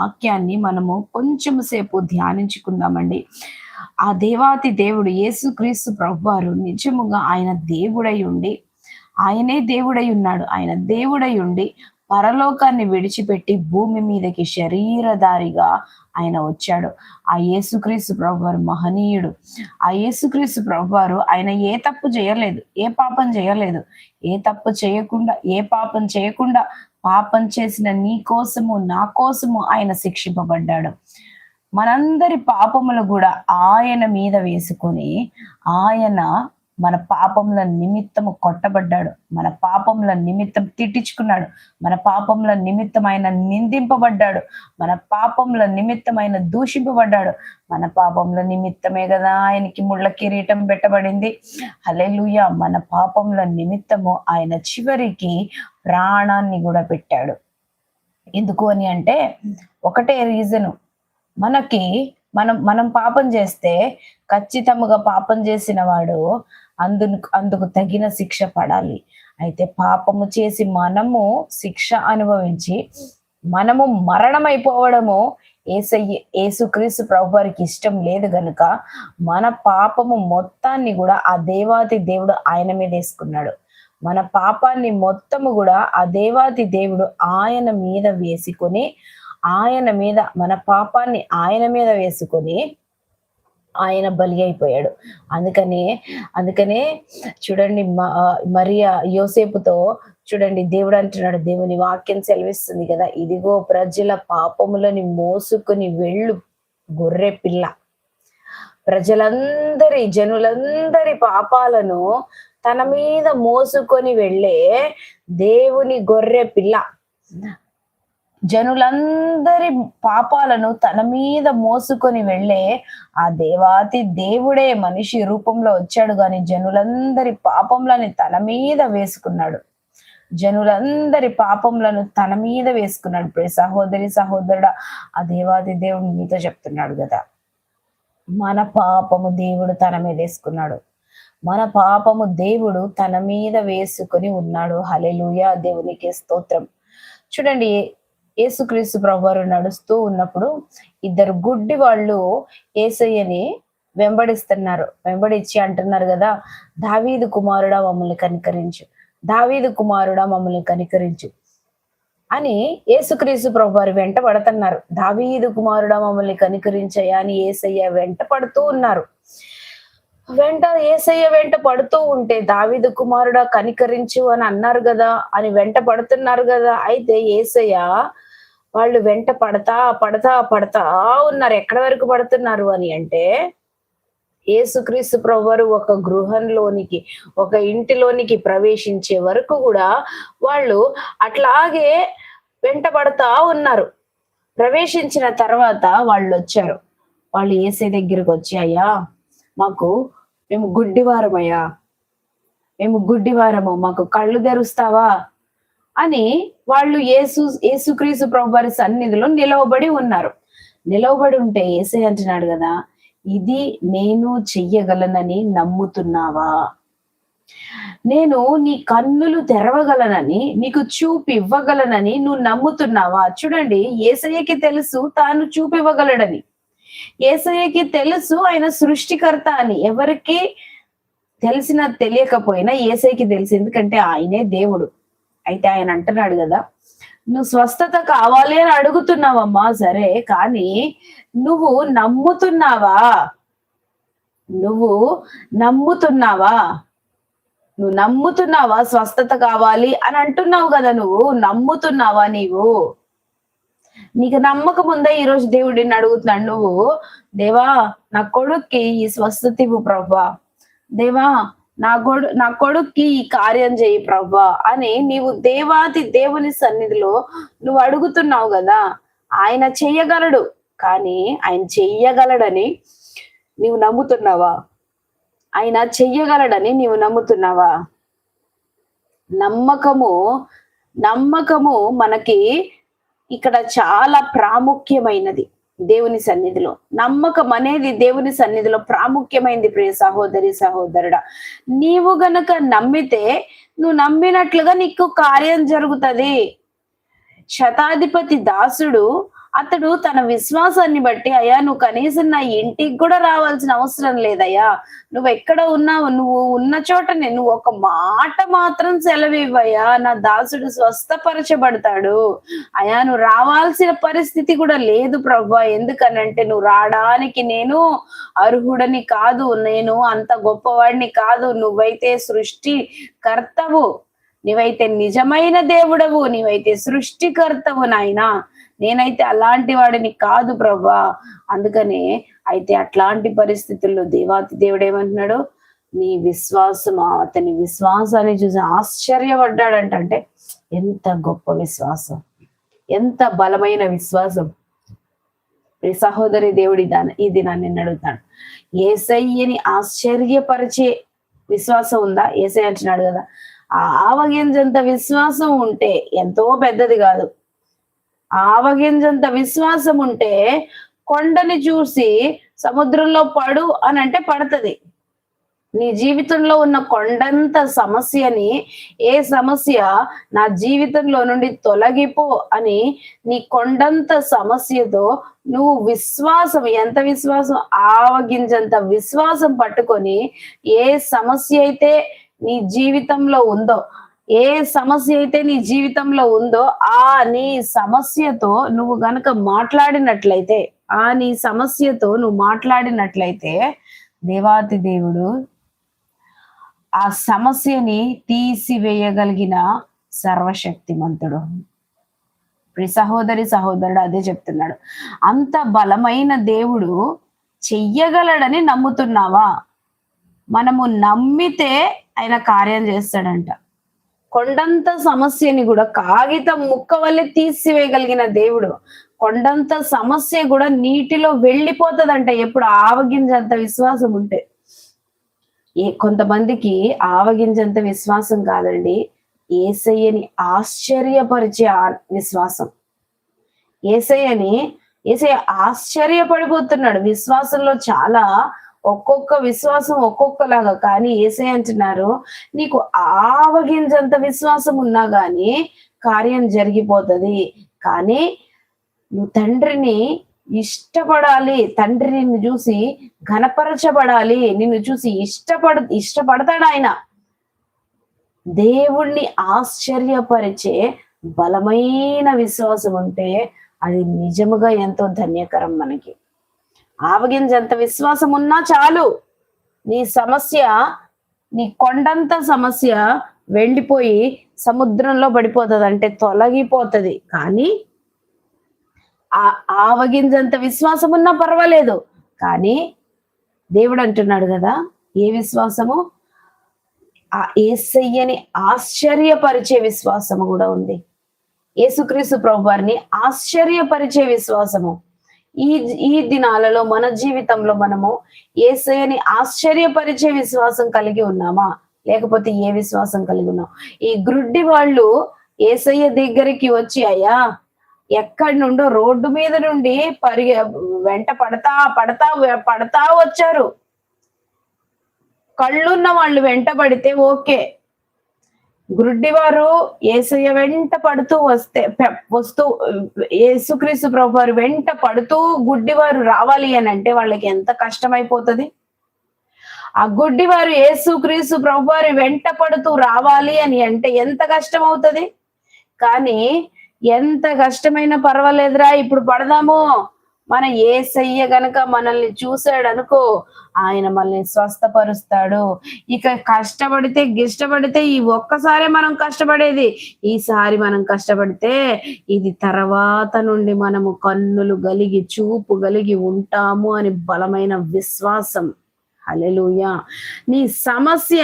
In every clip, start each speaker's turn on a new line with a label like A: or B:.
A: వాక్యాన్ని మనము కొంచెం సేపు ధ్యానించుకుందామండి. ఆ దేవాతి దేవుడు యేసుక్రీస్తు ప్రభువారు నిజముగా ఆయన దేవుడై ఉండి ఆయనే దేవుడై ఉన్నాడు. ఆయన దేవుడై ఉండి పరలోకాన్ని విడిచిపెట్టి భూమి మీదకి శరీరధారిగా ఆయన వచ్చాడు. ఆ యేసుక్రీస్తు ప్రభువారు మహనీయుడు. ఆ యేసుక్రీస్తు ప్రభువారు ఆయన ఏ తప్పు చేయలేదు ఏ పాపం చేయలేదు. ఏ తప్పు చేయకుండా ఏ పాపం చేయకుండా పాపం చేసిన నీ కోసము నా కోసము ఆయన శిక్షింపబడ్డాడు. మనందరి పాపములు కూడా ఆయన మీద వేసుకొని ఆయన మన పాపముల నిమిత్తము కొట్టబడ్డాడు. మన పాపముల నిమిత్తం తిట్టించుకున్నాడు. మన పాపముల నిమిత్తం ఆయన నిందింపబడ్డాడు. మన పాపముల నిమిత్తం ఆయన దూషింపబడ్డాడు. మన పాపముల నిమిత్తమే కదా ఆయనకి ముళ్ళ కిరీటం పెట్టబడింది. అలెలుయ మన పాపముల నిమిత్తము ఆయన చివరికి ప్రాణాన్ని కూడా పెట్టాడు. ఎందుకు అని అంటే ఒకటే రీజను మనకి మనం మనం పాపం చేస్తే ఖచ్చితంగా పాపం చేసిన వాడు అందుకు అందుకు తగిన శిక్ష పడాలి. అయితే పాపము చేసి మనము శిక్ష అనుభవించి మనము మరణమైపోవడము ఏసయ్య ఏసుక్రీస్తు ప్రభు వారికి ఇష్టం లేదు గనుక మన పాపము మొత్తాన్ని కూడా ఆ దేవాతి దేవుడు ఆయన మీద వేసుకున్నాడు. మన పాపాన్ని మొత్తము కూడా ఆ దేవాతి దేవుడు ఆయన మీద వేసుకొని ఆయన మీద మన పాపాన్ని ఆయన మీద వేసుకొని ఆయన బలి అయిపోయాడు. అందుకనే అందుకనే చూడండి మరియా యోసేపుతో చూడండి దేవుడు అంటున్నాడు దేవుని వాక్యం సెలవిస్తుంది కదా ఇదిగో ప్రజల పాపములని మోసుకొని వెళ్ళు గొర్రె పిల్ల. ప్రజలందరి జనులందరి పాపాలను తన మీద మోసుకొని వెళ్ళే దేవుని గొర్రె పిల్ల. జనులందరి పాపాలను తన మీద మోసుకొని వెళ్ళే ఆ దేవాతి దేవుడే మనిషి రూపంలో వచ్చాడు గాని జనులందరి పాపంలని తన మీద వేసుకున్నాడు. జనులందరి పాపంలను తన మీద వేసుకున్నాడు. ఇప్పుడు సహోదరి సహోదరుడ ఆ దేవాది దేవుడు మీతో చెప్తున్నాడు కదా. మన పాపము దేవుడు తన మీద వేసుకున్నాడు. మన పాపము దేవుడు తన మీద వేసుకొని ఉన్నాడు. హలెలుయ దేవునికి స్తోత్రం. చూడండి యేసుక్రీస్తు ప్రభువారు నడుస్తూ ఉన్నప్పుడు ఇద్దరు గుడ్డి వాళ్ళు ఏసయ్యని వెంబడిస్తున్నారు. వెంబడిచ్చి అంటున్నారు కదా దావీదు కుమారుడా మమ్మల్ని కనికరించు. దావీదు కుమారుడా మమ్మల్ని కనికరించు. అని యేసుక్రీస్తు ప్రభు వారు వెంట పడుతున్నారు. దావీదు కుమారుడా మమ్మల్ని కనికరించయ్యా అని ఏసయ్య వెంట పడుతూ ఉన్నారు. వెంట ఏసయ్య వెంట పడుతూ ఉంటే దావీదు కుమారుడా కనికరించు అని అన్నారు కదా అని వెంట పడుతున్నారు కదా అయితే ఏసయ్య వాళ్ళు వెంట పడతా పడతా పడతా ఉన్నారు. ఎక్కడ వరకు పడుతున్నారు అని అంటే ఏసుక్రీస్తు ప్రభువారు ఒక గృహంలోనికి ఒక ఇంటిలోనికి ప్రవేశించే వరకు కూడా వాళ్ళు అట్లాగే వెంట పడతా ఉన్నారు. ప్రవేశించిన తర్వాత వాళ్ళు వచ్చారు. వాళ్ళు ఏసే దగ్గరకు వచ్చి అయ్యా మాకు మేము గుడ్డివారమయ్యా. మేము గుడ్డివారము. మాకు కళ్ళు తెరుస్తావా? అని వాళ్ళు ఏసు ఏసుక్రీసు ప్రభు వారి సన్నిధిలో నిలవబడి ఉన్నారు. నిలవబడి ఉంటే ఏసే అంటున్నాడు కదా ఇది నేను చెయ్యగలనని నమ్ముతున్నావా? నేను నీ కన్నులు తెరవగలనని నీకు చూపు ఇవ్వగలనని నువ్వు నమ్ముతున్నావా? చూడండి ఏసయ్యకి తెలుసు తాను చూపివ్వగలడని ఏసయ్యకి తెలుసు ఆయన సృష్టికర్త అని. ఎవరికి తెలిసినా తెలియకపోయినా ఏసైకి తెలుసు. ఎందుకంటే ఆయనే దేవుడు. అయితే ఆయన అంటున్నాడు కదా నువ్వు స్వస్థత కావాలి అని అడుగుతున్నావమ్మా సరే కానీ నువ్వు నమ్ముతున్నావా? నువ్వు నమ్ముతున్నావా? నువ్వు నమ్ముతున్నావా స్వస్థత కావాలి అని అంటున్నావు కదా నువ్వు నమ్ముతున్నావా నీవు? నీకు నమ్మకం ఉందా ఈ రోజు దేవుడిని అడుగుతున్నాడు? నువ్వు దేవా నా కొడుక్కి ఈ స్వస్థత ఇవ్వు ప్రభా. దేవా నా కొడు నా కొడుక్కి ఈ కార్యం చేయి ప్రభా అని నీవు దేవాది దేవుని సన్నిధిలో నువ్వు అడుగుతున్నావు కదా ఆయన చెయ్యగలడు కానీ ఆయన చెయ్యగలడని నీవు నమ్ముతున్నావా? ఆయన చెయ్యగలడని నీవు నమ్ముతున్నావా? నమ్మకము నమ్మకము మనకి ఇక్కడ చాలా ప్రాముఖ్యమైనది. దేవుని సన్నిధిలో. నమ్మకం అనేది దేవుని సన్నిధిలో ప్రాముఖ్యమైనది ప్రియ సహోదరి సహోదరుడా. నీవు గనక నమ్మితే నువ్వు నమ్మినట్లుగా నీకు కార్యం జరుగుతుంది. శతాధిపతి దాసుడు అతడు తన విశ్వాసాన్ని బట్టి అయ్యా నువ్వు కనీసం నా ఇంటికి కూడా రావాల్సిన అవసరం లేదయ్యా. నువ్వు ఎక్కడ ఉన్నావు? నువ్వు ఉన్న చోట నేను ఒక మాట మాత్రం సెలవివ్వయ్యా. నా దాసుడు స్వస్థపరచబడతాడు. అయ్యా నువ్వు రావాల్సిన పరిస్థితి కూడా లేదు ప్రభా ఎందుకనంటే నువ్వు రావడానికి నేను అర్హుడని కాదు. నేను అంత గొప్పవాడిని కాదు. నువ్వైతే సృష్టి కర్తవు నీవైతే నిజమైన దేవుడవు. నీవైతే సృష్టికర్తవు నాయనా. నేనైతే అలాంటి వాడిని కాదు ప్రభా. అందుకనే అయితే అట్లాంటి పరిస్థితుల్లో దేవాతి దేవుడు ఏమంటున్నాడు? నీ విశ్వాసం అతని విశ్వాసాన్ని చూసి ఆశ్చర్యపడ్డాడంట. అంటే ఎంత గొప్ప విశ్వాసం ఎంత బలమైన విశ్వాసం. సహోదరి దేవుడి దాని ఇది నన్ను నిన్ను అడుగుతాడు ఏసయ్యని ఆశ్చర్యపరిచే విశ్వాసం ఉందా? ఏసై అంటున్నాడు కదా. ఆ ఆవగింజంత విశ్వాసం ఉంటే ఎంతో పెద్దది కాదు. ఆవగింజంత విశ్వాసం ఉంటే కొండని చూసి సముద్రంలో పడు అని అంటే పడుతుంది. నీ జీవితంలో ఉన్న కొండంత సమస్యని ఏ సమస్య నా జీవితంలో నుండి తొలగిపో అని నీ కొండంత సమస్యతో నువ్వు విశ్వాసం ఎంత విశ్వాసం? ఆవగింజంత విశ్వాసం పట్టుకొని ఏ సమస్య అయితే నీ జీవితంలో ఉందో ఏ సమస్య అయితే నీ జీవితంలో ఉందో ఆ నీ సమస్యతో నువ్వు గనక మాట్లాడినట్లయితే ఆ నీ సమస్యతో నువ్వు మాట్లాడినట్లయితే దేవాతి దేవుడు ఆ సమస్యని తీసివేయగలిగిన సర్వశక్తిమంతుడు. సహోదరి సహోదరుడు అదే చెప్తున్నాడు. అంత బలమైన దేవుడు చెయ్యగలడని నమ్ముతున్నావా? మనము నమ్మితే ఆయన కార్యం చేస్తాడంట. కొండంత సమస్యని కూడా కాగితం ముక్క వల్లే తీసివేయగలిగిన దేవుడు. కొండంత సమస్య కూడా నీటిలో వెళ్ళిపోతుందంట. ఎప్పుడు ఆవగింజంత విశ్వాసం ఉంటే. ఏ కొంతమందికి ఆవగింజంత విశ్వాసం కాదండి. ఏసయ్యని ఆశ్చర్యపరిచే ఆ- విశ్వాసం. ఏసయ్యని ఏసయ్య ఆశ్చర్యపడిపోతున్నాడు. విశ్వాసంలో చాలా ఒక్కొక్క విశ్వాసం ఒక్కొక్కలాగా. కానీ ఏసై అంటున్నారు నీకు ఆవగింజంత విశ్వాసం ఉన్నా గాని కార్యం జరిగిపోతది. కానీ నువ్వు తండ్రిని ఇష్టపడాలి తండ్రి నిన్ను చూసి ఘనపరచబడాలి నిన్ను చూసి ఇష్టపడ ఇష్టపడతాడు ఆయన. దేవుణ్ణి ఆశ్చర్యపరిచే బలమైన విశ్వాసం ఉంటే అది నిజముగా ఎంతో ధన్యకరం మనకి. ఆవగింజంత విశ్వాసం ఉన్నా చాలు. నీ సమస్య నీ కొండంత సమస్య వెళ్ళిపోయి సముద్రంలో పడిపోతుంది. అంటే తొలగిపోతుంది. కానీ ఆ ఆవగింజంత విశ్వాసం ఉన్నా పర్వాలేదు. కానీ దేవుడు అంటున్నాడు కదా ఏ విశ్వాసము? ఆ ఏసయ్యని ఆశ్చర్యపరిచే విశ్వాసము కూడా ఉంది. యేసుక్రీస్తు ప్రభు వారిని ఆశ్చర్యపరిచే విశ్వాసము. ఈ ఈ దినాలలో మన జీవితంలో మనము ఏసయ్యని ఆశ్చర్యపరిచే విశ్వాసం కలిగి ఉన్నామా? లేకపోతే ఏ విశ్వాసం కలిగి ఉన్నాం? ఈ గ్రుడ్డి వాళ్ళు ఏసయ్య దగ్గరికి వచ్చి అయ్యా ఎక్కడి నుండో రోడ్డు మీద నుండి పరిగె వెంట పడతా పడతా పడతా వచ్చారు. కళ్ళున్న వాళ్ళు వెంట పడితే ఓకే. గురుడ్డివారు ఏసయ్య వెంట పడుతూ వస్తే వస్తూ యేసుక్రీస్తు ప్రభు వారు వెంట పడుతూ గుడ్డివారు రావాలి అని అంటే వాళ్ళకి ఎంత కష్టమైపోతుంది? ఆ గుడ్డివారు యేసుక్రీస్తు ప్రభు వారి వెంట పడుతూ రావాలి అని అంటే ఎంత కష్టం అవుతుంది కానీ ఎంత కష్టమైనా పర్వాలేదురా ఇప్పుడు పడదాము. మన ఏసయ్య గనక మనల్ని చూశాడు అనుకో ఆయన మనల్ని స్వస్థపరుస్తాడు. ఇక కష్టపడితే గిష్టపడితే ఈ ఒక్కసారే మనం కష్టపడేది. ఈసారి మనం కష్టపడితే ఇది తర్వాత నుండి మనము కన్నులు గలిగి చూపు గలిగి ఉంటాము అని బలమైన విశ్వాసం. అలెలుయా నీ సమస్య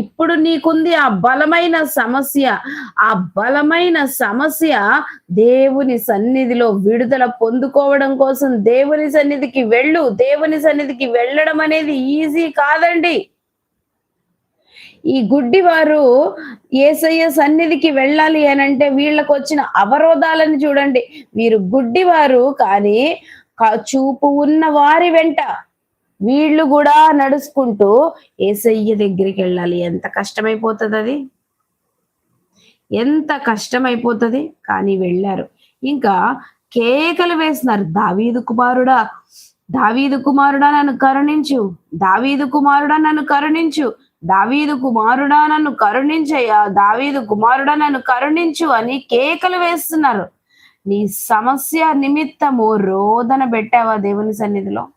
A: ఇప్పుడు నీకుంది ఆ బలమైన సమస్య. ఆ బలమైన సమస్య దేవుని సన్నిధిలో విడుదల పొందుకోవడం కోసం దేవుని సన్నిధికి వెళ్ళు. దేవుని సన్నిధికి వెళ్ళడం అనేది ఈజీ కాదండి. ఈ గుడ్డివారు ఏసయ్య సన్నిధికి వెళ్ళాలి అని అంటే వీళ్ళకు వచ్చిన అవరోధాలను చూడండి. వీరు గుడ్డివారు కానీ చూపు ఉన్న వారి వెంట వీళ్ళు కూడా నడుచుకుంటూ ఏసయ్య దగ్గరికి వెళ్ళాలి. ఎంత కష్టమైపోతుంది అది ఎంత కష్టమైపోతుంది? కానీ వెళ్ళారు. ఇంకా కేకలు వేస్తున్నారు దావీదు కుమారుడా దావీదు కుమారుడా నన్ను కరుణించు. దావీదు కుమారుడా నన్ను కరుణించు. దావీదు కుమారుడా నన్ను కరుణించయ్యా. దావీదు కుమారుడా నన్ను కరుణించు అని కేకలు వేస్తున్నారు. నీ సమస్య నిమిత్తము రోదన పెట్టావా దేవుని సన్నిధిలో?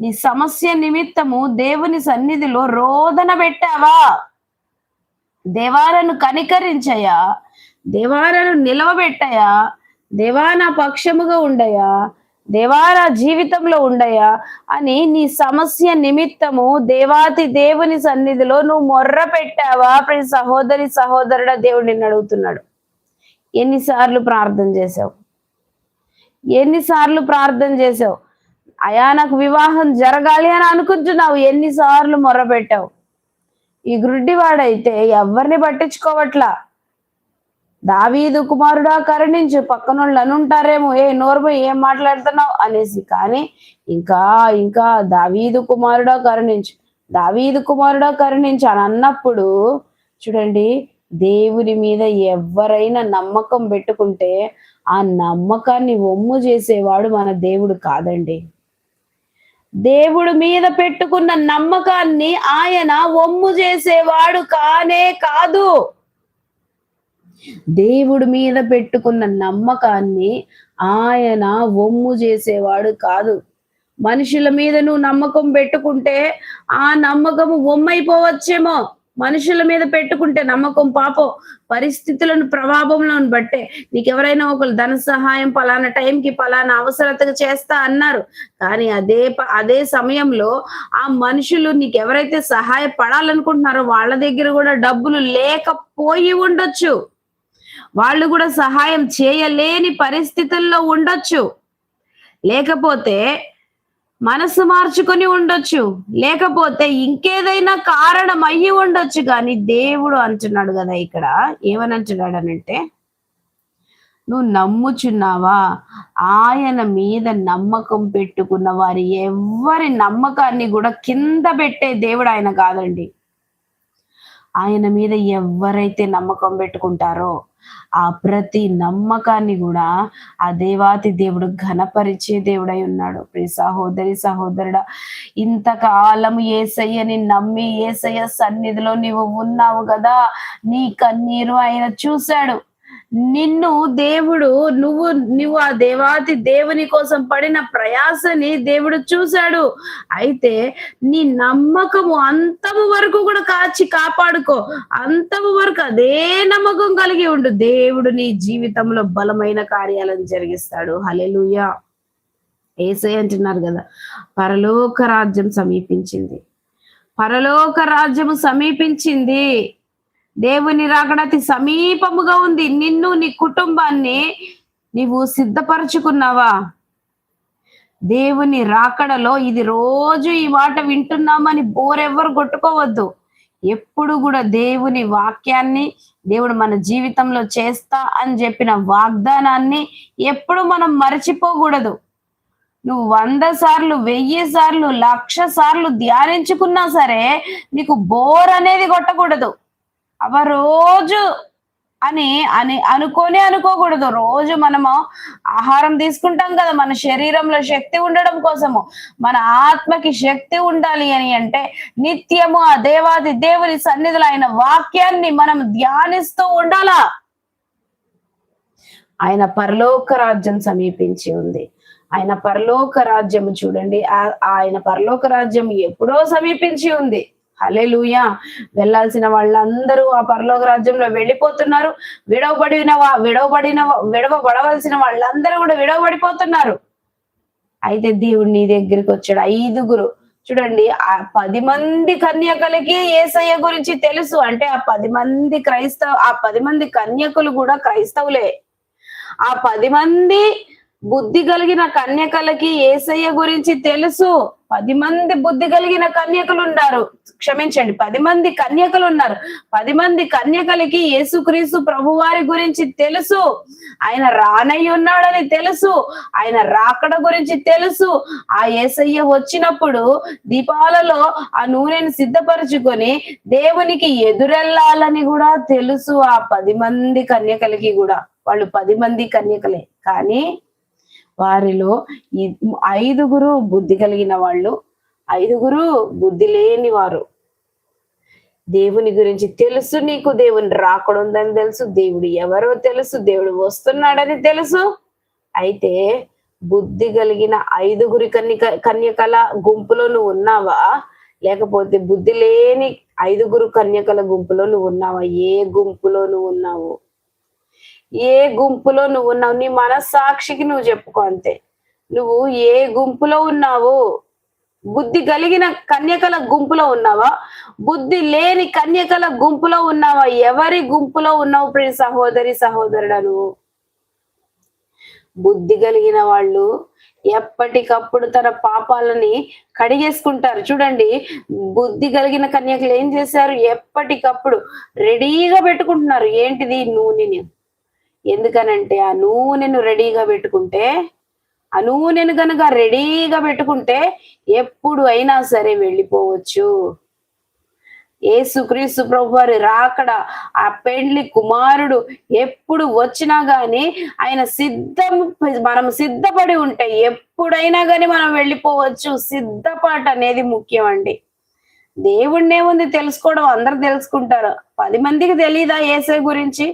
A: నీ సమస్య నిమిత్తము దేవుని సన్నిధిలో రోదన పెట్టావా? దేవాలను కనికరించయా? దేవాలను నిలవబెట్టయా? దేవా నా పక్షముగా ఉండయా? దేవా నా జీవితంలో ఉండయా? అని నీ సమస్య నిమిత్తము దేవాతి దేవుని సన్నిధిలో నువ్వు మొర్ర పెట్టావా? ప్రతి సహోదరి సహోదరుడ దేవుడు నిన్ను అడుగుతున్నాడు. ఎన్నిసార్లు ప్రార్థన చేసావు ఎన్నిసార్లు ప్రార్థన చేసావు అయా నాకు వివాహం జరగాలి అని అనుకుంటున్నావు. ఎన్నిసార్లు మొర్ర పెట్టావు. ఈ గ్రుడ్డివాడైతే ఎవరిని పట్టించుకోవట్లా. దావీదు కుమారుడా కరుణించు. పక్కనోళ్ళు అనుంటారేమో ఏ నోర్మ ఏం మాట్లాడుతున్నావు? అనేసి. కానీ ఇంకా ఇంకా దావీదు కుమారుడా కరుణించు. దావీదు కుమారుడా కరుణించు అని అన్నప్పుడు చూడండి దేవుని మీద ఎవరైనా నమ్మకం పెట్టుకుంటే ఆ నమ్మకాన్ని ఒమ్ము చేసేవాడు మన దేవుడు కాదండి. దేవుడు మీద పెట్టుకున్న నమ్మకాన్ని ఆయన ఒమ్ము చేసేవాడు కానే కాదు. దేవుడి మీద పెట్టుకున్న నమ్మకాన్ని ఆయన ఒమ్ము చేసేవాడు కాదు. మనుషుల మీద నువ్వు నమ్మకం పెట్టుకుంటే ఆ నమ్మకము ఒమ్మైపోవచ్చేమో మనుషుల మీద పెట్టుకుంటే నమ్మకం పాపం పరిస్థితులను ప్రభావంలోని బట్టే. నీకు ఎవరైనా ఒకరు ధన సహాయం పలానా టైంకి పలానా అవసరతగా చేస్తా అన్నారు. కానీ అదే అదే సమయంలో ఆ మనుషులు నీకు ఎవరైతే సహాయపడాలనుకుంటున్నారో వాళ్ళ దగ్గర కూడా డబ్బులు లేకపోయి ఉండొచ్చు. వాళ్ళు కూడా సహాయం చేయలేని పరిస్థితుల్లో ఉండొచ్చు. లేకపోతే మనసు మార్చుకొని ఉండొచ్చు. లేకపోతే ఇంకేదైనా కారణం అయ్యి ఉండొచ్చు. కానీ దేవుడు అంటున్నాడు కదా ఇక్కడ. ఏమని అంటున్నాడు అనంటే నువ్వు నమ్ముచున్నావా? ఆయన మీద నమ్మకం పెట్టుకున్న వారి ఎవరి నమ్మకాన్ని కూడా కింద పెట్టే దేవుడు ఆయన కాదండి. ఆయన మీద ఎవరైతే నమ్మకం పెట్టుకుంటారో ఆ ప్రతి నమ్మకాన్ని కూడా ఆ దేవాతి దేవుడు ఘనపరిచే దేవుడై ఉన్నాడు. ప్రియ సహోదరి సహోదరుడా ఇంతకాలం ఏసయ్యని నమ్మి ఏసయ్య సన్నిధిలో నీవు ఉన్నావు కదా నీ కన్నీరు ఆయన చూశాడు. నిన్ను దేవుడు నువ్వు నువ్వు ఆ దేవాతి దేవుని కోసం పడిన ప్రయాసని దేవుడు చూశాడు. అయితే నీ నమ్మకము అంతము వరకు కూడా కాచి కాపాడుకో. అంతము వరకు అదే నమ్మకం కలిగి ఉండు. దేవుడు నీ జీవితంలో బలమైన కార్యాలను జరిగిస్తాడు. హలెలుయా ఏసై అంటున్నారు కదా పరలోక రాజ్యం సమీపించింది. పరలోక రాజ్యము సమీపించింది. దేవుని రాకడతి సమీపముగా ఉంది. నిన్ను నీ కుటుంబాన్ని నీవు సిద్ధపరచుకున్నావా? దేవుని రాకడలో ఇది రోజు ఈ మాట వింటున్నామని బోరెవ్వరు కొట్టుకోవద్దు. ఎప్పుడు కూడా దేవుని వాక్యాన్ని దేవుడు మన జీవితంలో చేస్తా అని చెప్పిన వాగ్దానాన్ని ఎప్పుడు మనం మరచిపోకూడదు. నువ్వు వంద సార్లు వెయ్యి సార్లు లక్ష సార్లు ధ్యానించుకున్నా సరే నీకు బోర్ అనేది కొట్టకూడదు. అవ రోజు అని అని అనుకోనే అనుకోకూడదు. రోజు మనము ఆహారం తీసుకుంటాం కదా మన శరీరంలో శక్తి ఉండడం కోసము. మన ఆత్మకి శక్తి ఉండాలి అని అంటే నిత్యము ఆ దేవాది దేవుని సన్నిధిలో ఆయన వాక్యాన్ని మనం ధ్యానిస్తూ ఉండాలా. ఆయన పరలోక రాజ్యం సమీపించి ఉంది. ఆయన పరలోక రాజ్యము చూడండి. ఆ- ఆయన పరలోక రాజ్యం ఎప్పుడో సమీపించి ఉంది. హలెలుయా వెళ్ళాల్సిన వాళ్ళందరూ ఆ పరలోక రాజ్యంలో వెళ్ళిపోతున్నారు. విడవబడిన విడవబడిన విడవబడవలసిన వాళ్ళందరూ కూడా విడవబడిపోతున్నారు. అయితే దేవుడు నీ దగ్గరికి వచ్చాడు. ఐదుగురు. చూడండి ఆ పది మంది కన్యకలకి ఏసయ్య గురించి తెలుసు. అంటే ఆ పది మంది క్రైస్తవ ఆ పది మంది కన్యకులు కూడా క్రైస్తవులే. ఆ పది మంది బుద్ధి కలిగిన కన్యకలకి ఏసయ్య గురించి తెలుసు. పది మంది బుద్ధి కలిగిన కన్యకలు ఉన్నారు క్షమించండి పది మంది కన్యకలు ఉన్నారు పది మంది కన్యకలకి యేసుక్రీస్తు ప్రభువారి గురించి తెలుసు. ఆయన రానై ఉన్నాడని తెలుసు. ఆయన రాకడ గురించి తెలుసు. ఆ ఏసయ్య వచ్చినప్పుడు దీపాలలో ఆ నూనెను సిద్ధపరచుకొని దేవునికి ఎదురెళ్ళాలని కూడా తెలుసు ఆ పది మంది కన్యకలకి కూడా. వాళ్ళు పది మంది కన్యకలే. కానీ వారిలో ఐదుగురు బుద్ధి కలిగిన వాళ్ళు ఐదుగురు బుద్ధి లేని వారు. దేవుని గురించి తెలుసు నీకు దేవుని రాకడుందని తెలుసు దేవుడు ఎవరో తెలుసు దేవుడు వస్తున్నాడని తెలుసు. అయితే బుద్ధి కలిగిన ఐదుగురి కన్యక కన్యకల గుంపులో నువ్వు ఉన్నావా? లేకపోతే బుద్ధి లేని ఐదుగురు కన్యకల గుంపులో నువ్వు ఉన్నావా? ఏ గుంపులో నువ్వు ఉన్నావు? ఏ గుంపులో నువ్వు ఉన్నావు? నీ మనస్సాక్షికి నువ్వు చెప్పుకో అంతే. నువ్వు ఏ గుంపులో ఉన్నావు? బుద్ధి కలిగిన కన్యకల గుంపులో ఉన్నావా? బుద్ధి లేని కన్యకల గుంపులో ఉన్నావా? ఎవరి గుంపులో ఉన్నావు ప్రియ సహోదరి సహోదరుడా నువ్వు బుద్ధి కలిగిన వాళ్ళు ఎప్పటికప్పుడు తన పాపాలని కడిగేసుకుంటారు. చూడండి బుద్ధి కలిగిన కన్యకలు ఏం చేశారు? ఎప్పటికప్పుడు రెడీగా పెట్టుకుంటున్నారు. ఏంటిది? నూనెని. ఎందుకనంటే ఆ నూనెను రెడీగా పెట్టుకుంటే ఆ నూనెను కనుక రెడీగా పెట్టుకుంటే ఎప్పుడు అయినా సరే వెళ్ళిపోవచ్చు. ఏసుక్రీస్తు ప్రభు వారి రాకడ ఆ పెండ్లి కుమారుడు ఎప్పుడు వచ్చినా గాని ఆయన సిద్ధం మనం సిద్ధపడి ఉంటే ఎప్పుడైనా గాని మనం వెళ్ళిపోవచ్చు. సిద్ధపాటు అనేది ముఖ్యం అండి దేవుణ్ణే ఉంది తెలుసుకోవడం అందరు తెలుసుకుంటారు. పది మందికి తెలియదా ఏసే గురించి?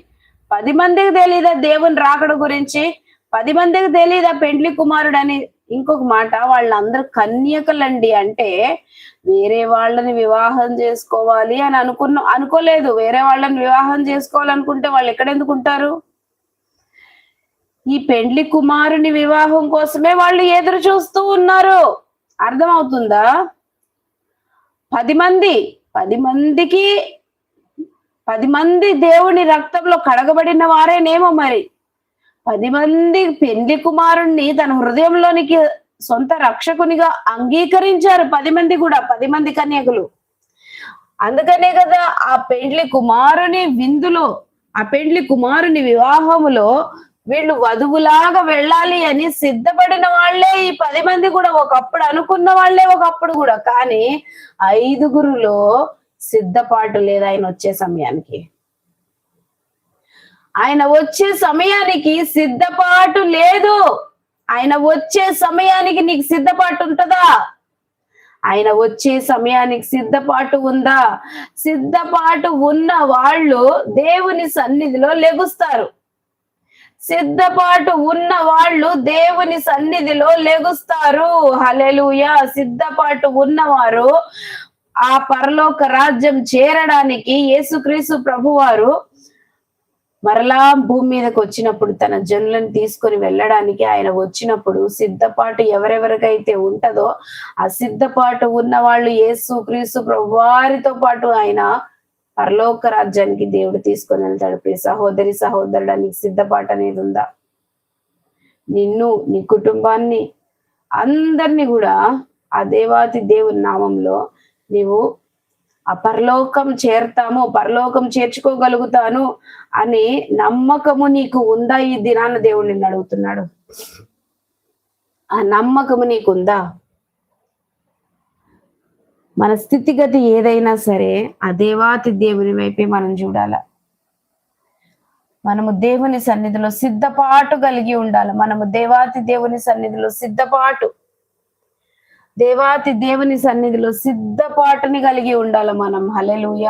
A: పది మందికి తెలియదా దేవుని రాకడ గురించి? పది మందికి తెలియదా పెండ్లి కుమారుడు అని ఇంకొక మాట వాళ్ళందరూ కన్యకలండి అంటే వేరే వాళ్ళని వివాహం చేసుకోవాలి అని అనుకున్న అనుకోలేదు. వేరే వాళ్ళని వివాహం చేసుకోవాలనుకుంటే వాళ్ళు ఎక్కడెందుకు ఉంటారు? ఈ పెండ్లి కుమారుని వివాహం కోసమే వాళ్ళు ఎదురు చూస్తూ ఉన్నారు. అర్థమవుతుందా? పది మంది పది మందికి పది మంది దేవుని రక్తంలో కడగబడిన వారేనేమో మరి. పది మంది పెండ్లి కుమారుణ్ణి తన హృదయంలోనికి సొంత రక్షకునిగా అంగీకరించారు పది మంది కూడా పది మంది కన్యకులు. అందుకనే కదా ఆ పెండ్లి కుమారుని విందులో ఆ పెండ్లి కుమారుని వివాహములో వీళ్ళు వధువులాగా వెళ్ళాలి అని సిద్ధపడిన వాళ్ళే ఈ పది మంది కూడా. ఒకప్పుడు అనుకున్న వాళ్ళే ఒకప్పుడు కూడా. కానీ ఐదుగురులో సిద్ధపాటు లేదు ఆయన వచ్చే సమయానికి. ఆయన వచ్చే సమయానికి సిద్ధపాటు లేదు. ఆయన వచ్చే సమయానికి నీకు సిద్ధపాటు ఉంటుందా? ఆయన వచ్చే సమయానికి సిద్ధపాటు ఉందా? సిద్ధపాటు ఉన్న వాళ్ళు దేవుని సన్నిధిలో లెగుస్తారు. సిద్ధపాటు ఉన్న వాళ్ళు దేవుని సన్నిధిలో లెగుస్తారు. హలెలుయ సిద్ధపాటు ఉన్నవారు ఆ పరలోక రాజ్యం చేరడానికి యేసుక్రీస్తు ప్రభువారు మరలా భూమి మీదకి వచ్చినప్పుడు తన జనులను తీసుకొని వెళ్ళడానికి ఆయన వచ్చినప్పుడు సిద్ధపాటు ఎవరెవరికైతే ఉంటదో ఆ సిద్ధపాటు ఉన్న వాళ్ళు యేసు క్రీస్తు ప్రభువారితో పాటు ఆయన పరలోక రాజ్యానికి దేవుడు తీసుకొని వెళ్తాడు. ప్రియ సహోదరి సహోదరుడానికి సిద్ధపాటు అనేది ఉందా? నిన్ను నీ కుటుంబాన్ని అందరినీ కూడా ఆ దేవాతి దేవుని నామంలో నీవు ఆ పరలోకం చేరతాము పరలోకం చేర్చుకోగలుగుతాను అని నమ్మకము నీకు ఉందా ఈ దినాన దేవుడు నిన్ను అడుగుతున్నాడు? ఆ నమ్మకము నీకుందా మన స్థితిగతి ఏదైనా సరే ఆ దేవాతి దేవుని వైపే మనం చూడాల. మనము దేవుని సన్నిధిలో సిద్ధపాటు కలిగి ఉండాలి. మనము దేవాతి దేవుని సన్నిధిలో సిద్ధపాటు దేవాతి దేవుని సన్నిధిలో సిద్ధపాటుని కలిగి ఉండాలి మనం. హలెలుయ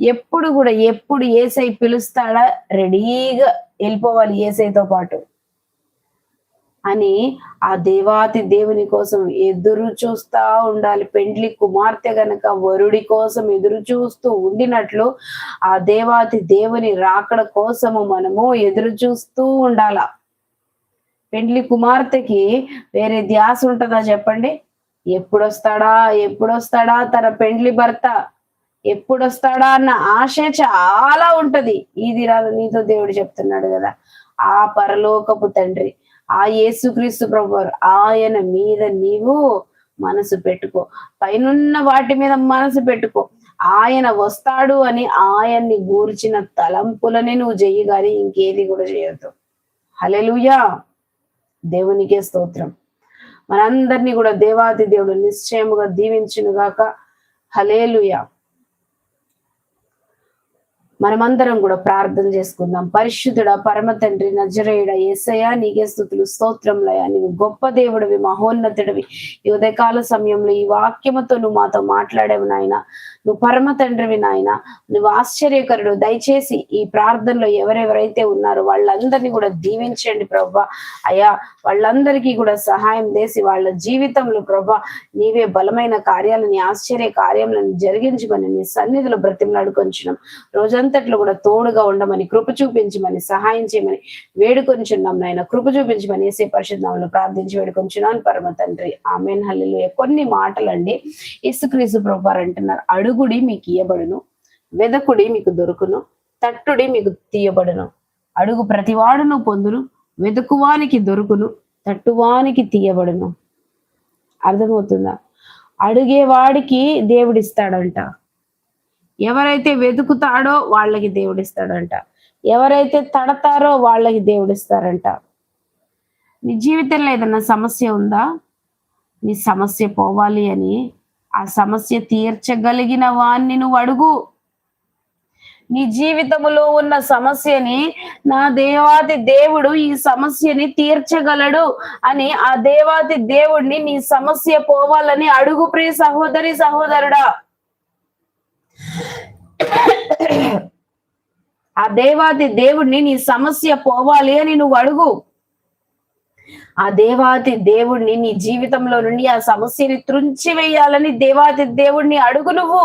A: ఎప్పుడు కూడా ఎప్పుడు ఏసై పిలుస్తాడా? రెడీగా వెళ్ళిపోవాలి ఏసైతో పాటు. అని ఆ దేవాతి దేవుని కోసం ఎదురు చూస్తా ఉండాలి. పెండ్లి కుమార్తె గనక వరుడి కోసం ఎదురు చూస్తూ ఉండినట్లు ఆ దేవాతి దేవుని రాకడ కోసము మనము ఎదురు చూస్తూ ఉండాల? పెండ్లి కుమార్తెకి వేరే ధ్యాస ఉంటుందా చెప్పండి? ఎప్పుడొస్తాడా? ఎప్పుడొస్తాడా? తన పెండ్లి భర్త ఎప్పుడొస్తాడా? అన్న ఆశ చాలా ఉంటది. ఇది రాదు నీతో దేవుడు చెప్తున్నాడు కదా. ఆ పరలోకపు తండ్రి ఆ యేసుక్రీస్తు ప్రభు ఆయన మీద నీవు మనసు పెట్టుకో. పైనున్న వాటి మీద మనసు పెట్టుకో. ఆయన వస్తాడు అని ఆయన్ని గూర్చిన తలంపులని నువ్వు చెయ్యి కానీ ఇంకేది కూడా చేయొద్దు హలెలుయా దేవునికే స్తోత్రం. మనందరినీ కూడా దేవాది దేవుడు నిశ్చయముగా దీవించును గాక హలేలుయ మనమందరం కూడా ప్రార్థన చేసుకుందాం. పరిశుద్ధుడ పరమ తండ్రి నజరేయుడ ఏసయ నీకే స్థుతులు స్తోత్రంలయ నీవు గొప్ప దేవుడివి మహోన్నతుడివి. ఈ ఉదయకాల సమయంలో ఈ వాక్యముతో నువ్వు మాతో మాట్లాడేవు నాయన. నువ్వు పరమ తండ్రివి నాయన. నువ్వు ఆశ్చర్యకరుడు. దయచేసి ఈ ప్రార్థనలో ఎవరెవరైతే ఉన్నారో వాళ్ళందరినీ కూడా దీవించండి ప్రభా. అయ్యా వాళ్ళందరికీ కూడా సహాయం చేసి వాళ్ళ జీవితంలో ప్రభా నీవే బలమైన కార్యాలని ఆశ్చర్య కార్యాలను జరిగించమని నీ సన్నిధిలో బ్రతిమలాడుకొంచున్నాం. రోజంతట్లో కూడా తోడుగా ఉండమని కృప చూపించమని సహాయం చేయమని వేడుకొంచున్నాం నాయన. కృప చూపించమని ఏసే పరిశుద్ధంలో ప్రార్థించి వేడుకొంచున్నాను పరమ తండ్రి. ఆమెన్. హల్లు కొన్ని మాటలండి. ఇసుక్రీసు ప్రభారు అంటున్నారు వెదుగుడి మీకు ఇయ్యబడును. వెదకుడి మీకు దొరుకును. తట్టుడి మీకు తీయబడును. అడుగు ప్రతివాడును పొందును. వెతుకువానికి దొరుకును. తట్టువానికి తీయబడును. అర్థమవుతుందా? అడిగేవాడికి దేవుడిస్తాడంట. ఎవరైతే వెతుకుతాడో వాళ్ళకి దేవుడిస్తాడంట. ఎవరైతే తడతారో వాళ్ళకి దేవుడిస్తారంట. నీ జీవితంలో ఏదైనా సమస్య ఉందా? నీ సమస్య పోవాలి అని ఆ సమస్య తీర్చగలిగిన వాణ్ణి నువ్వు అడుగు. నీ జీవితములో ఉన్న సమస్యని నా దేవాది దేవుడు ఈ సమస్యని తీర్చగలడు అని ఆ దేవాది దేవుడిని నీ సమస్య పోవాలని అడుగు ప్రియ సహోదరి సహోదరుడా. ఆ దేవాది దేవుడిని నీ సమస్య పోవాలి అని నువ్వు అడుగు. ఆ దేవాది దేవుణ్ణి నీ జీవితంలో నుండి ఆ సమస్యని త్రుంచి వేయాలని దేవాది దేవుడిని అడుగు నువ్వు.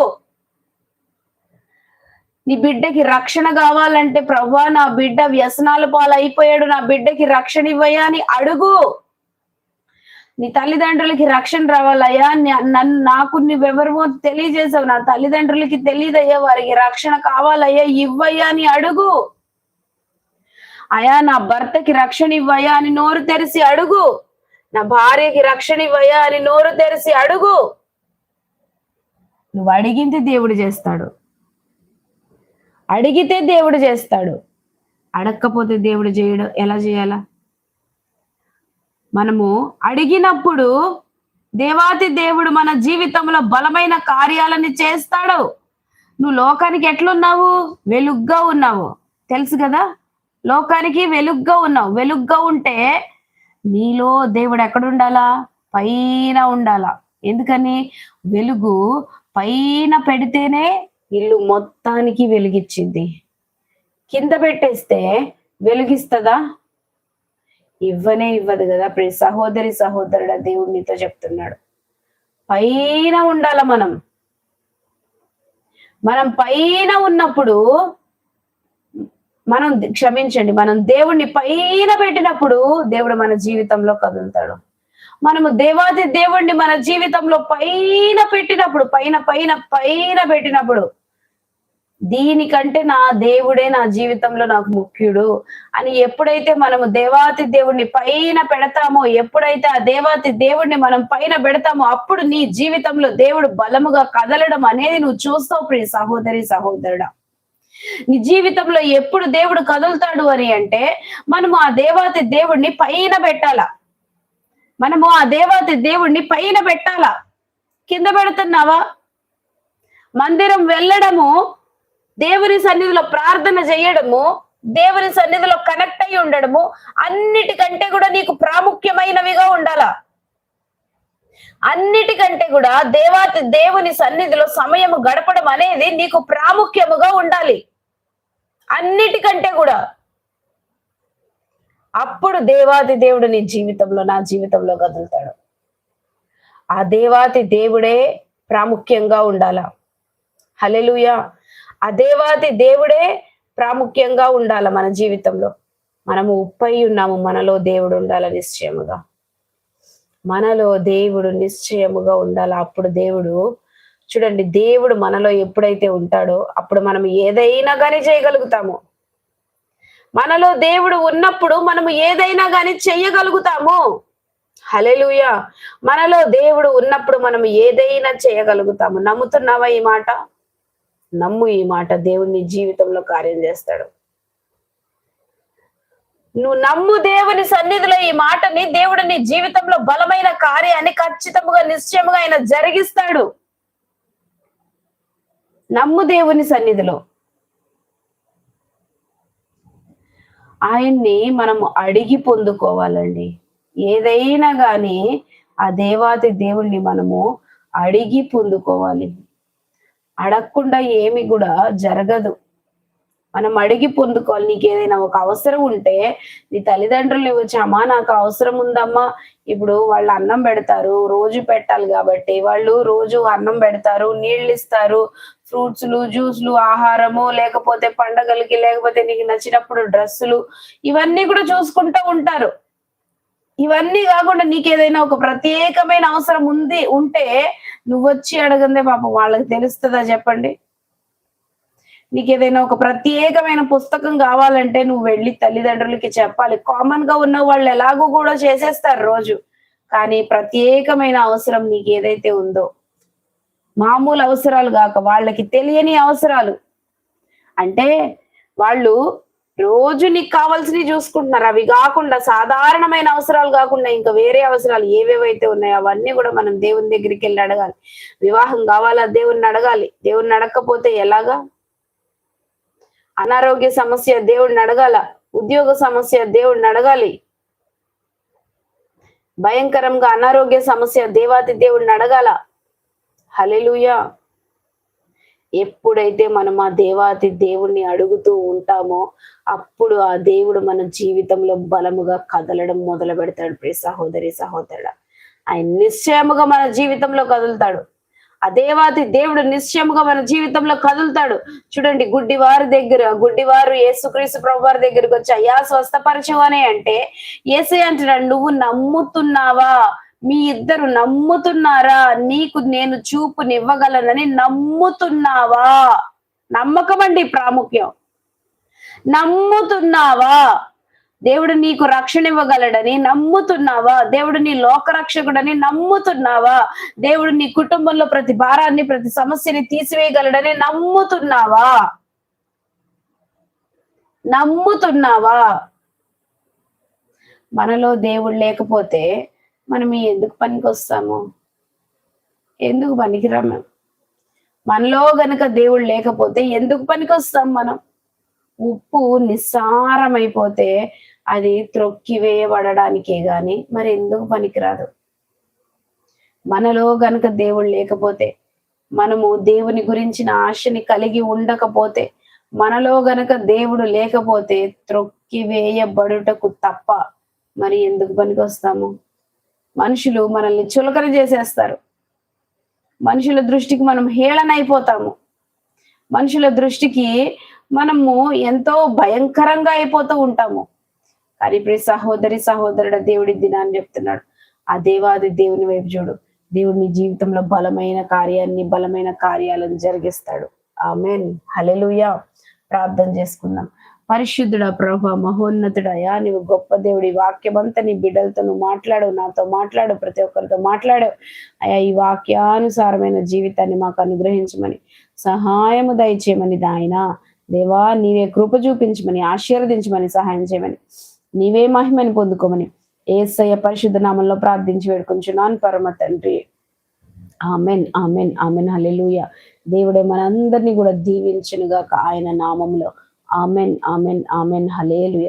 A: నీ బిడ్డకి రక్షణ కావాలంటే ప్రభా నా బిడ్డ వ్యసనాల పాలు అయిపోయాడు నా బిడ్డకి రక్షణ ఇవ్వయా అని అడుగు. నీ తల్లిదండ్రులకి రక్షణ రావాలయ్యా నన్ను నాకు నువ్వెవరమో తెలియజేసావు నా తల్లిదండ్రులకి తెలియదయ్యా వారికి రక్షణ కావాలయ్యా ఇవ్వయ్యా అని అడుగు. అయా నా భర్తకి రక్షణ ఇవ్వయా అని నోరు తెరిసి అడుగు. నా భార్యకి రక్షణ ఇవ్వయా అని నోరు తెరిసి అడుగు. నువ్వు అడిగింది దేవుడు చేస్తాడు. అడిగితే దేవుడు చేస్తాడు. అడగకపోతే దేవుడు చేయడు. ఎలా చేయాలా? మనము అడిగినప్పుడు దేవాతి దేవుడు మన జీవితంలో బలమైన కార్యాలని చేస్తాడు. నువ్వు లోకానికి ఎట్లున్నావు? వెలుగ్గా ఉన్నావు. తెలుసు కదా? లోకానికి వెలుగ్గా ఉన్నావు. వెలుగ్గా ఉంటే నీలో దేవుడు ఎక్కడ ఉండాలా? పైన ఉండాలా. ఎందుకని? వెలుగు పైన పెడితేనే ఇల్లు మొత్తానికి వెలిగిచ్చింది. కింద పెట్టేస్తే వెలిగిస్తుందా? ఇవ్వనే ఇవ్వదు కదా. ప్రతి సహోదరి సహోదరుడు దేవుడు నీతో చెప్తున్నాడు. పైన ఉండాల మనం? మనం పైన ఉన్నప్పుడు మనం క్షమించండి మనం దేవుణ్ణి పైన పెట్టినప్పుడు దేవుడు మన జీవితంలో కదులుతాడు. మనము దేవాది దేవుణ్ణి మన జీవితంలో పైన పెట్టినప్పుడు పైన పైన పైన పెట్టినప్పుడు దీనికంటే నా దేవుడే నా జీవితంలో నాకు ముఖ్యుడు అని ఎప్పుడైతే మనము దేవాతి దేవుణ్ణి పైన పెడతామో ఎప్పుడైతే ఆ దేవాతి దేవుణ్ణి మనం పైన పెడతామో అప్పుడు నీ జీవితంలో దేవుడు బలముగా కదలడం అనేది నువ్వు చూస్తావు ప్రియ సహోదరి సహోదరుడా. నీ జీవితంలో ఎప్పుడు దేవుడు కదులుతాడు అని అంటే మనము ఆ దేవాతి దేవుణ్ణి పైన పెట్టాలా? మనము ఆ దేవాతి దేవుణ్ణి పైన పెట్టాలా? కింద పెడుతున్నావా? మందిరం వెళ్ళడము దేవుని సన్నిధిలో ప్రార్థన చేయడము దేవుని సన్నిధిలో కనెక్ట్ అయి ఉండడము అన్నిటికంటే కూడా నీకు ప్రాముఖ్యమైనవిగా ఉండాలా? అన్నిటికంటే కూడా దేవాతి దేవుని సన్నిధిలో సమయము గడపడం అనేది నీకు ప్రాముఖ్యముగా ఉండాలి. అన్నిటికంటే కూడా అప్పుడు దేవాది దేవుడు నీ జీవితంలో నా జీవితంలో కదులుతాడు. ఆ దేవాతి దేవుడే ప్రాముఖ్యంగా ఉండాల? హలెలుయ ఆ దేవాతి దేవుడే ప్రాముఖ్యంగా ఉండాల మన జీవితంలో? మనము ఉప్పై ఉన్నాము మనలో దేవుడు ఉండాల నిశ్చయముగా? మనలో దేవుడు నిశ్చయముగా ఉండాలి? అప్పుడు దేవుడు చూడండి దేవుడు మనలో ఎప్పుడైతే ఉంటాడో అప్పుడు మనం ఏదైనా కానీ చేయగలుగుతాము. మనలో దేవుడు ఉన్నప్పుడు మనము ఏదైనా కానీ చెయ్యగలుగుతాము హలెలుయ మనలో దేవుడు ఉన్నప్పుడు మనం ఏదైనా చేయగలుగుతాము. నమ్ముతున్నావా ఈ మాట? నమ్ము ఈ మాట. దేవుడిని జీవితంలో కార్యం చేస్తాడు. నువ్వు నమ్ము దేవుని సన్నిధిలో ఈ మాటని దేవుడు నీ జీవితంలో బలమైన కార్యాన్ని ఖచ్చితంగా నిశ్చయముగా ఆయన జరిగిస్తాడు. నమ్ము దేవుని సన్నిధిలో. ఆయన్ని మనము అడిగి పొందుకోవాలండి. ఏదైనా కానీ ఆ దేవాది దేవుణ్ణి మనము అడిగి పొందుకోవాలి. అడగకుండా ఏమి కూడా జరగదు. మనం అడిగి పొందుకోవాలి. నీకు ఏదైనా ఒక అవసరం ఉంటే నీ తల్లిదండ్రులు ఇవ్వచ్చామా నాకు అవసరం ఉందమ్మా. ఇప్పుడు వాళ్ళు అన్నం పెడతారు రోజు పెట్టాలి కాబట్టి వాళ్ళు రోజు అన్నం పెడతారు నీళ్ళు ఇస్తారు. ఫ్రూట్స్లు జ్యూస్లు ఆహారము లేకపోతే పండగలకి లేకపోతే నీకు నచ్చినప్పుడు డ్రెస్సులు ఇవన్నీ కూడా చూసుకుంటూ ఉంటారు. ఇవన్నీ కాకుండా నీకు ఏదైనా ఒక ప్రత్యేకమైన అవసరం ఉంది ఉంటే నువ్వు వచ్చి అడగందే పాపం వాళ్ళకి తెలుస్తుందా చెప్పండి? నీకు ఏదైనా ఒక ప్రత్యేకమైన పుస్తకం కావాలంటే నువ్వు వెళ్ళి తల్లిదండ్రులకి చెప్పాలి. కామన్గా ఉన్న వాళ్ళు ఎలాగో కూడా చేసేస్తారు రోజు. కానీ ప్రత్యేకమైన అవసరం నీకు ఏదైతే ఉందో మామూలు అవసరాలు కాక వాళ్ళకి తెలియని అవసరాలు. అంటే వాళ్ళు రోజు నీకు కావాల్సినవి చూసుకుంటున్నారు. అవి కాకుండా సాధారణమైన అవసరాలు కాకుండా ఇంకా వేరే అవసరాలు ఏవేవైతే ఉన్నాయో అవన్నీ కూడా మనం దేవుని దగ్గరికి వెళ్ళి అడగాలి. వివాహం కావాలా? దేవుణ్ణి అడగాలి. దేవుణ్ణి అడగకపోతే ఎలాగా? అనారోగ్య సమస్య దేవుడిని అడగాల ఉద్యోగ సమస్య దేవుడిని అడగాలి. భయంకరంగా అనారోగ్య సమస్య దేవాతి దేవుడిని అడగాల. హలెలుయా ఎప్పుడైతే మనం ఆ దేవాతి దేవుణ్ణి అడుగుతూ ఉంటామో అప్పుడు ఆ దేవుడు మన జీవితంలో బలముగా కదలడం మొదలు పెడతాడు ప్రియ సహోదరి సహోదరుడ ఆయన నిశ్చయముగా మన జీవితంలో కదులుతాడు. ఆ దేవాతి దేవుడు నిశ్చయముగా మన జీవితంలో కదులుతాడు. చూడండి గుడ్డివారి దగ్గర గుడ్డివారు యేసుక్రీస్తు ప్రభు వారి దగ్గరకు వచ్చి అయ్యా స్వస్థపరచవనే అంటే ఏసే అంటున్నాడు నువ్వు నమ్ముతున్నావా? మీ ఇద్దరు నమ్ముతున్నారా? నీకు నేను చూపునివ్వగలనని నమ్ముతున్నావా? నమ్మకం అండి ప్రాముఖ్యం. నమ్ముతున్నావా? దేవుడు నీకు రక్షణ ఇవ్వగలడని నమ్ముతున్నావా? దేవుడు నీ లోక రక్షకుడని నమ్ముతున్నావా? దేవుడు నీ కుటుంబంలో ప్రతి భారాన్ని ప్రతి సమస్యని తీసివేయగలడని నమ్ముతున్నావా? నమ్ముతున్నావా? మనలో దేవుడు లేకపోతే మనం ఎందుకు పనికి వస్తాము ఎందుకు పనికిరా మేము మనలో గనక దేవుడు లేకపోతే ఎందుకు పనికి వస్తాం మనం? ఉప్పు నిస్సారమైపోతే అది త్రొక్కివేయబడడానికే గాని మరి ఎందుకు పనికిరాదు. మనలో గనక దేవుడు లేకపోతే మనము దేవుని గురించిన ఆశని కలిగి ఉండకపోతే మనలో గనక దేవుడు లేకపోతే త్రొక్కివేయబడుటకు తప్ప మరి ఎందుకు పనికి వస్తాము మనుషులు మనల్ని చులకన చేసేస్తారు. మనుషుల దృష్టికి మనం హేళన అయిపోతాము మనుషుల దృష్టికి మనము ఎంతో భయంకరంగా అయిపోతూ ఉంటాము. కానీ ఇప్పుడు సహోదరి సహోదరుడ దేవుడి దినాన్ని చెప్తున్నాడు. ఆ దేవాది దేవుని వైపు చూడు. దేవుడు నీ జీవితంలో బలమైన కార్యాన్ని బలమైన కార్యాలను జరిగిస్తాడు. ఆమెన్. హలెలుయా ప్రార్థన చేసుకుందాం. పరిశుద్ధుడా ప్రభ మహోన్నతుడయా నీవు గొప్ప దేవుడి వాక్యమంతా నీ బిడ్డలతో నువ్వు మాట్లాడు నాతో మాట్లాడు ప్రతి ఒక్కరితో మాట్లాడు అయా ఈ వాక్యానుసారమైన జీవితాన్ని మాకు అనుగ్రహించమని సహాయము దయచేయమని దాయన దేవా నీవే కృప చూపించమని ఆశీర్వదించమని సహాయం చేయమని. నీవే మహిమని పొందుకోమని ఏసయ్య పరిశుద్ధ నామంలో ప్రార్థించి వేడుకుంటున్నాను పరమ తండ్రి. Amen amen amen. హలెలుయ దేవుడే మనందరినీ కూడా దీవించనుగాక ఆయన నామంలో. Amen amen amen. హలేలుయ